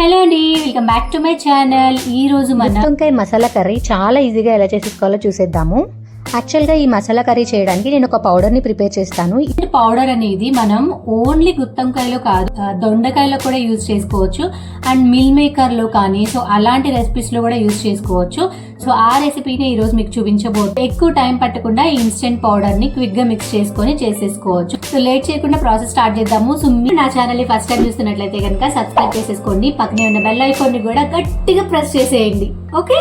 Hello అండి welcome back to my channel. ఈ రోజు మనం గుత్తొంకాయ మసాలా కర్రీ చాలా ఈజీగా ఎలా చేసేసుకోవాలో చూసేద్దాము. యాక్చువల్గా ఈ మసాలా కర్రీ చేయడానికి నేను ఒక పౌడర్ని ప్రిపేర్ చేస్తాను. ఈ పౌడర్ అనేది మనం ఓన్లీ గుత్తంకాయలో కాదు దొండకాయలో కూడా యూజ్ చేసుకోవచ్చు. అండ్ మిల్ మేకర్లో కానీ సో అలాంటి రెసిపీస్లో కూడా యూజ్ చేసుకోవచ్చు. సో ఆ రెసిపీని ఈ రోజు మీకు చూపించబోతు ఎక్కువ టైం పట్టకుండా ఈ ఇన్స్టెంట్ పౌడర్ని క్విక్గా మిక్స్ చేసుకొని చేసేసుకోవచ్చు. సో లేట్ చేయకుండా ప్రాసెస్ స్టార్ట్ చేద్దాము. సో మీరు నా ఛానల్ని ఫస్ట్ టైం చూస్తున్నట్లయితే కనుక సబ్స్క్రైబ్ చేసేసుకోండి పక్కనే ఉన్న బెల్ ఐకాన్ని కూడా గట్టిగా ప్రెస్ చేసేయండి. ఓకే?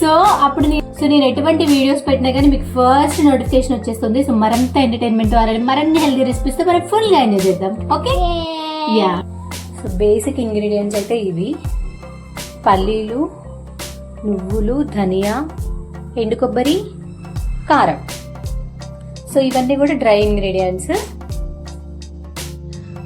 సో అప్పుడు నేను సో నేను ఎటువంటి వీడియోస్ పెట్టినా కానీ మీకు ఫస్ట్ నోటిఫికేషన్ వచ్చేస్తుంది. సో మరంత ఎంటర్టైన్మెంట్ ద్వారా మరిన్ని హెల్దీ రెసిపీస్తో మనం ఫుల్గా ఎంజాయ్ చేద్దాం. Okay? Yeah so basic ingredients అయితే ఇవి. పల్లీలు నువ్వులు ధనియా ఎండు కొబ్బరి కారం. సో ఇవన్నీ కూడా డ్రై ఇంగ్రీడియంట్స్.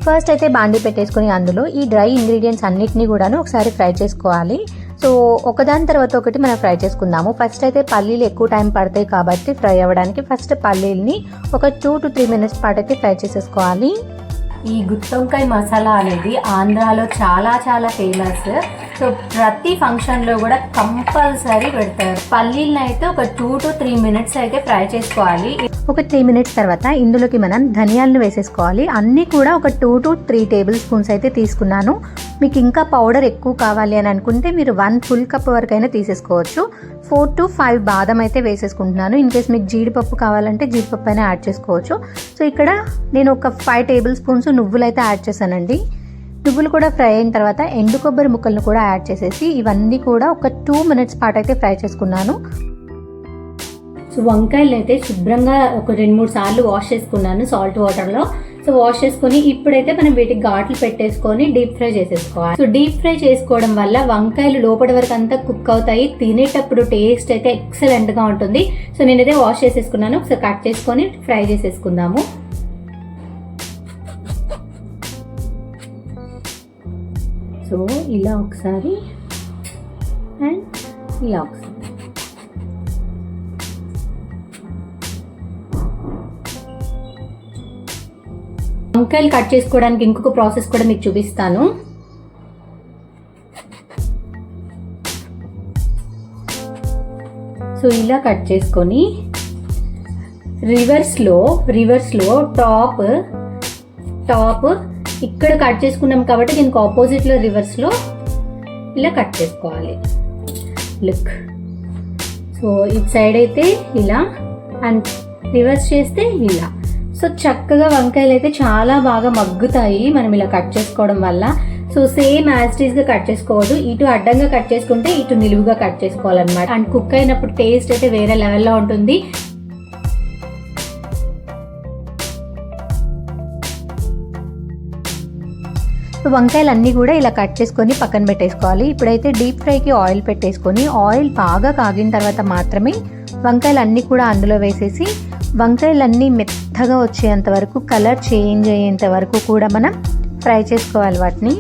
ఫస్ట్ అయితే బాండీ పెట్టేసుకొని అందులో ఈ డ్రై ఇంగ్రీడియంట్స్ అన్నిటినీ కూడాను ఒకసారి ఫ్రై చేసుకోవాలి. సో ఒకదాని తర్వాత ఒకటి మనం ఫ్రై చేసుకుందాము. ఫస్ట్ అయితే పల్లీలు ఎక్కువ టైం పడతాయి కాబట్టి ఫ్రై అవ్వడానికి ఫస్ట్ పల్లీల్ని ఒక టూ టు త్రీ మినిట్స్ పాటు అయితే ఫ్రై చేసేసుకోవాలి. ఈ గుత్తొంకాయ మసాలా అనేది ఆంధ్రాలో చాలా చాలా ఫేమస్. సో ప్రతి ఫంక్షన్లో కూడా కంపల్సరీ పెడతారు. పల్లీలను అయితే ఒక టూ టు త్రీ మినిట్స్ అయితే ఫ్రై చేసుకోవాలి. ఒక త్రీ మినిట్స్ తర్వాత ఇందులోకి మనం ధనియాలను వేసేసుకోవాలి. అన్నీ కూడా ఒక two to three tablespoons అయితే తీసుకున్నాను. మీకు ఇంకా పౌడర్ ఎక్కువ కావాలి అని అనుకుంటే మీరు వన్ ఫుల్ కప్ వరకు అయినా తీసేసుకోవచ్చు. ఫోర్ టు ఫైవ్ బాదం అయితే వేసేసుకుంటున్నాను. ఇన్ కేస్ మీకు జీడిపప్పు కావాలంటే జీడిపప్పు అయినా యాడ్ చేసుకోవచ్చు. సో ఇక్కడ నేను ఒక ఫైవ్ టేబుల్ స్పూన్స్ నువ్వులు అయితే యాడ్ చేశానండి. నువ్వులు కూడా ఫ్రై అయిన తర్వాత ఎండు కొబ్బరి ముక్కలను కూడా యాడ్ చేసేసి ఇవన్నీ కూడా ఒక టూ మినిట్స్ పాటు అయితే ఫ్రై చేసుకున్నాను. సో వంకాయలు అయితే శుభ్రంగా ఒక రెండు మూడు సార్లు వాష్ చేసుకున్నాను సాల్ట్ వాటర్లో. సో వాష్ చేసుకొని ఇప్పుడైతే మనం వీటికి ఘాట్లు పెట్టేసుకొని డీప్ ఫ్రై చేసేసుకోవాలి. సో డీప్ ఫ్రై చేసుకోవడం వల్ల వంకాయలు లోపల వరకు అంతా కుక్ అవుతాయి. తినేటప్పుడు టేస్ట్ అయితే ఎక్సలెంట్గా ఉంటుంది. సో నేనైతే వాష్ చేసేసుకున్నాను. ఒకసారి కట్ చేసుకొని ఫ్రై చేసేసుకుందాము. సో ఇలా ఒకసారి అండ్ ఇలా ఒకసారి. వంకాయలు కట్ చేసుకోవడానికి ఇంకొక ప్రాసెస్ కూడా మీకు చూపిస్తాను. సో ఇలా కట్ చేసుకొని రివర్స్లో రివర్స్లో టాప్ టాప్ ఇక్కడ కట్ చేసుకున్నాం కాబట్టి దీనికి ఆపోజిట్లో రివర్స్లో ఇలా కట్ చేసుకోవాలి. లుక్. సో ఇటు సైడ్ అయితే ఇలా అండ్ రివర్స్ చేస్తే ఇలా. సో చక్కగా వంకాయలు అయితే చాలా బాగా మగ్గుతాయి. మనం ఇలా కట్ చేసుకోవడం వల్ల. సో సేమ్ యాజ్ కట్ చేసుకోవద్దు. ఇటు అడ్డంగా కట్ చేసుకుంటే ఇటు నిలువుగా కట్ చేసుకోవాలన్నమాట. అండ్ కుక్ అయినప్పుడు టేస్ట్ అయితే వేరే లెవెల్లో ఉంటుంది. వంకాయలు అన్నీ కూడా ఇలా కట్ చేసుకొని పక్కన పెట్టేసుకోవాలి. ఇప్పుడైతే డీప్ ఫ్రైకి ఆయిల్ పెట్టేసుకొని ఆయిల్ బాగా కాగిన తర్వాత మాత్రమే వంకాయలు అన్నీ కూడా అందులో వేసేసి వంకాయలన్నీ మెత్తగా వచ్చేంత వరకు కలర్ చేంజ్ అయ్యేంత వరకు కూడా మనం ఫ్రై చేసుకోవాలి వాటిని.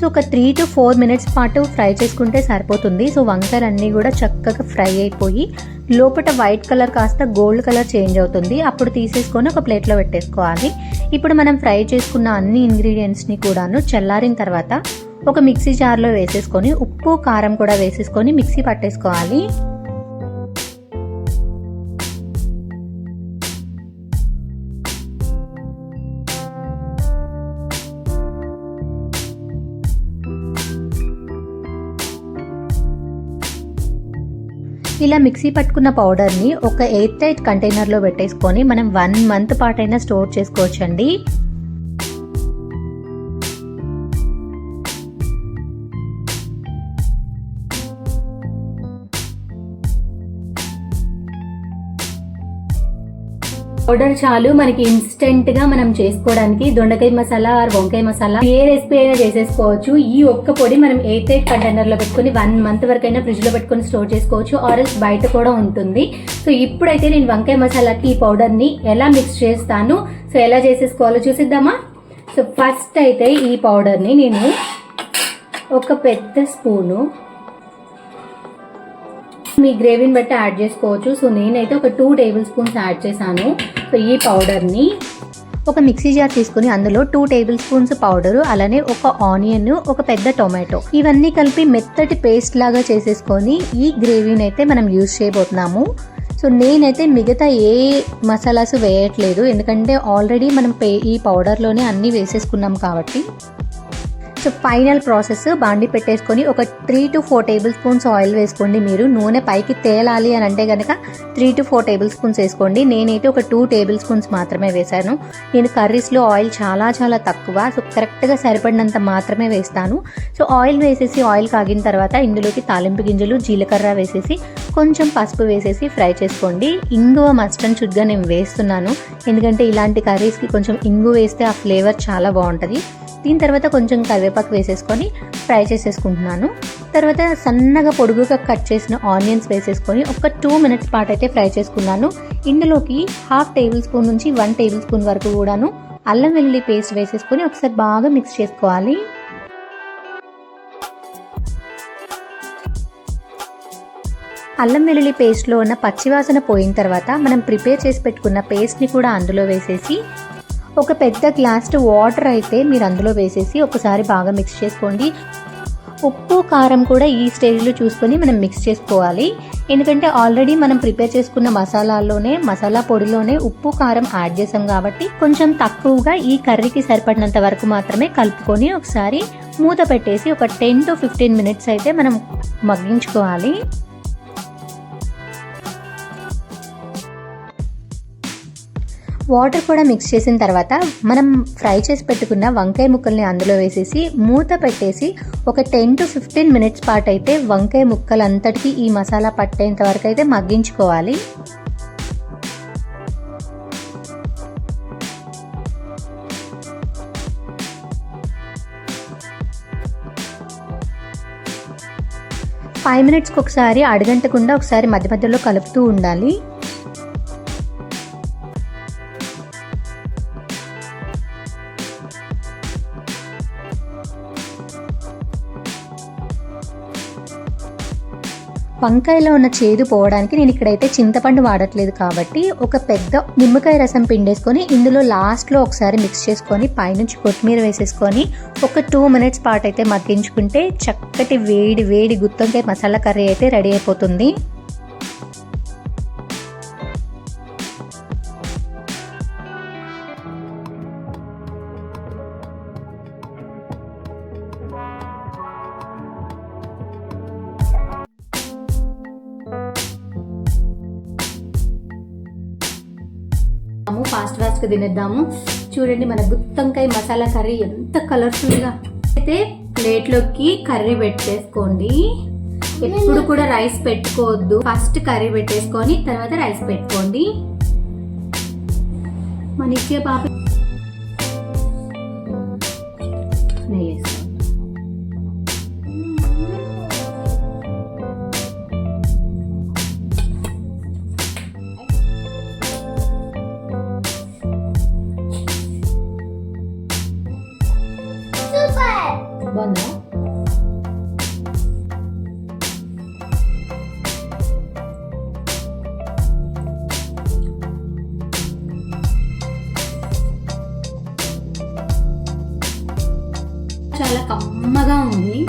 సో ఒక త్రీ టు ఫోర్ మినిట్స్ పాటు ఫ్రై చేసుకుంటే సరిపోతుంది. సో వంకాయలు అన్నీ కూడా చక్కగా ఫ్రై అయిపోయి లోపల వైట్ కలర్ కాస్త గోల్డ్ కలర్ చేంజ్ అవుతుంది. అప్పుడు తీసేసుకొని ఒక ప్లేట్లో పెట్టేసుకోవాలి. ఇప్పుడు మనం ఫ్రై చేసుకున్న అన్ని ఇంగ్రీడియంట్స్ని కూడాను చల్లారిన తర్వాత ఒక మిక్సీ జార్లో వేసేసుకొని ఉప్పు కారం కూడా వేసేసుకొని మిక్సీ పట్టేసుకోవాలి. ఇలా మిక్సీ పట్టుకున్న పౌడర్ని ఒక ఎయిర్ టైట్ కంటైనర్లో పెట్టేసుకొని మనం వన్ మంత్ పాటైనా స్టోర్ చేసుకోవచ్చండి. పౌడర్ చాలు. మనకి ఇన్స్టెంట్గా మనం చేసుకోవడానికి దొండకాయ మసాలా ఆర్ వంకాయ మసాలా ఏ రెసిపీ అయినా చేసేసుకోవచ్చు. ఈ ఒక్క పొడి మనం ఎయిట్ ఎయిట్ కంటైనర్లో పెట్టుకుని వన్ మంత్ వరకు అయినా ఫ్రిడ్జ్లో పెట్టుకుని స్టోర్ చేసుకోవచ్చు. ఆరెల్స్ బయట కూడా ఉంటుంది. సో ఇప్పుడైతే నేను వంకాయ మసాలాకి ఈ పౌడర్ని ఎలా మిక్స్ చేస్తాను? సో ఎలా చేసేసుకోవాలో చూసిద్దామా? సో ఫస్ట్ అయితే ఈ పౌడర్ని నేను ఒక పెద్ద స్పూను మీ గ్రేవీని బట్టి యాడ్ చేసుకోవచ్చు. సో నేనైతే ఒక టూ టేబుల్ స్పూన్స్ యాడ్ చేశాను. ఈ పౌడర్ని ఒక మిక్సీ జార్ తీసుకుని అందులో టూ టేబుల్ స్పూన్స్ పౌడరు అలానే ఒక ఆనియన్ ఒక పెద్ద టొమాటో ఇవన్నీ కలిపి మెత్తటి పేస్ట్ లాగా చేసేసుకొని ఈ గ్రేవీని అయితే మనం యూజ్ చేయబోతున్నాము. సో నేనైతే మిగతా ఏ మసాలాస్ వేయట్లేదు. ఎందుకంటే ఆల్రెడీ మనం పే ఈ పౌడర్లోనే అన్నీ వేసేసుకున్నాం కాబట్టి. సో ఫైనల్ ప్రాసెస్ బాండి పెట్టేసుకొని ఒక three to four tablespoons oil వేసుకోండి మీరు. నూనె పైకి తేలాలి అని అంటే కనుక three to four tablespoons వేసుకోండి. నేనైతే ఒక టూ టేబుల్ స్పూన్స్ మాత్రమే వేశాను. నేను కర్రీస్లో ఆయిల్ చాలా చాలా తక్కువ సో కరెక్ట్గా సరిపడినంత మాత్రమే వేస్తాను. సో ఆయిల్ వేసేసి ఆయిల్ కాగిన తర్వాత ఇందులోకి తాలింపు గింజలు జీలకర్ర వేసేసి కొంచెం పసుపు వేసేసి ఫ్రై చేసుకోండి. ఇంగువ మస్ట్ అండ్ షుడ్గా నేను వేస్తున్నాను. ఎందుకంటే ఇలాంటి కర్రీస్కి కొంచెం ఇంగు వేస్తే ఆ ఫ్లేవర్ చాలా బాగుంటుంది. దీని తర్వాత కొంచెం కరివేపాకు వేసేసుకొని ఫ్రై చేసేసుకుంటున్నాను. తర్వాత సన్నగా పొడుగుగా కట్ చేసిన ఆనియన్స్ వేసేసుకొని ఒక టూ మినిట్స్ పాటు అయితే ఫ్రై చేసుకున్నాను. ఇందులోకి హాఫ్ టేబుల్ స్పూన్ నుంచి వన్ టేబుల్ స్పూన్ వరకు కూడాను అల్లం వెల్లుల్లి పేస్ట్ వేసేసుకొని ఒకసారి బాగా మిక్స్ చేసుకోవాలి. అల్లం వెల్లుల్లి పేస్ట్లో ఉన్న పచ్చివాసన పోయిన తర్వాత మనం ప్రిపేర్ చేసి పెట్టుకున్న పేస్ట్ని కూడా అందులో వేసేసి ఒక పెద్ద గ్లాస్ వాటర్ అయితే మీరు అందులో వేసేసి ఒకసారి బాగా మిక్స్ చేసుకోండి. ఉప్పు కారం కూడా ఈ స్టేజ్లో చూసుకొని మనం మిక్స్ చేసుకోవాలి. ఎందుకంటే ఆల్రెడీ మనం ప్రిపేర్ చేసుకున్న మసాలాల్లోనే మసాలా పొడిలోనే ఉప్పు కారం యాడ్ చేసాం కాబట్టి కొంచెం తక్కువగా ఈ కర్రీకి సరిపడినంత వరకు మాత్రమే కలుపుకొని ఒకసారి మూత పెట్టేసి ఒక టెన్ టు ఫిఫ్టీన్ మినిట్స్ అయితే మనం మగ్గించుకోవాలి. వాటర్ కూడా మిక్స్ చేసిన తర్వాత మనం ఫ్రై చేసి పెట్టుకున్న వంకాయ ముక్కల్ని అందులో వేసేసి మూత పెట్టేసి ఒక టెన్ టు ఫిఫ్టీన్ మినిట్స్ పాటు అయితే వంకాయ ముక్కలంతటికీ ఈ మసాలా పట్టేంత వరకు అయితే మగ్గించుకోవాలి. ఫైవ్ మినిట్స్కి ఒకసారి అడగంటకుండా ఒకసారి మధ్య మధ్యలో కలుపుతూ ఉండాలి. వంకాయలో ఉన్న చేదు పోవడానికి నేను ఇక్కడైతే చింతపండు వాడట్లేదు కాబట్టి ఒక పెద్ద నిమ్మకాయ రసం పిండేసుకొని ఇందులో లాస్ట్లో ఒకసారి మిక్స్ చేసుకొని పైనుంచి కొత్తిమీర వేసేసుకొని ఒక టూ మినిట్స్ పాటు అయితే మగ్గించుకుంటే చక్కటి వేడి వేడి గుత్తొంకాయ మసాలా కర్రీ అయితే రెడీ అయిపోతుంది. తినేద్దాము ఫాస్ట్ ఫాస్ట్గా తినేద్దాము. చూడండి మన గుత్తంకాయ మసాలా కర్రీ ఎంత కలర్ఫుల్గా అయితే ప్లేట్లోకి కర్రీ పెట్టేసుకోండి. ఎప్పుడు కూడా రైస్ పెట్టుకోవద్దు. ఫస్ట్ కర్రీ పెట్టేసుకొని తర్వాత రైస్ పెట్టుకోండి. మన ఇచ్చే పాప. నెయ్యి 맞나요? చాలా కమ్మగా ఉంది